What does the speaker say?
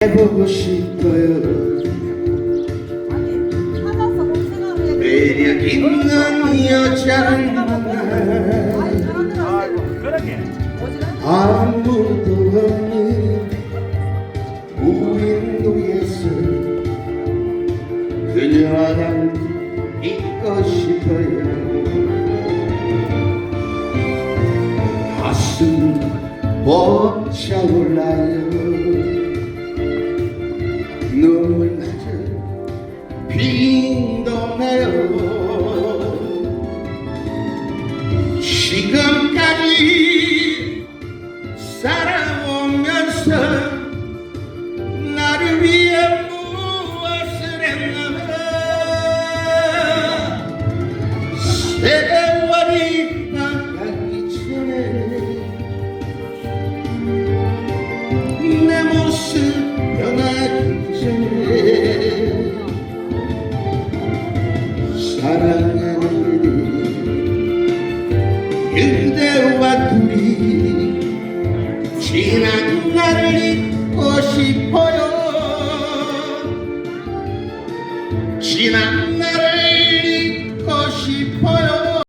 해보고 싶어요. 매력 있는 여자를 만나 아무도 없는 무인도에서 그녀랑 있고 싶어요. 가슴 벅차올라요 눈물 나죠. 빈도네요 지금까지 살아오면서 나를 위해 무엇을 했나? 세월 사랑하는 그대와 둘이 지난 날을 잊고 싶어요. 지난 날을 잊고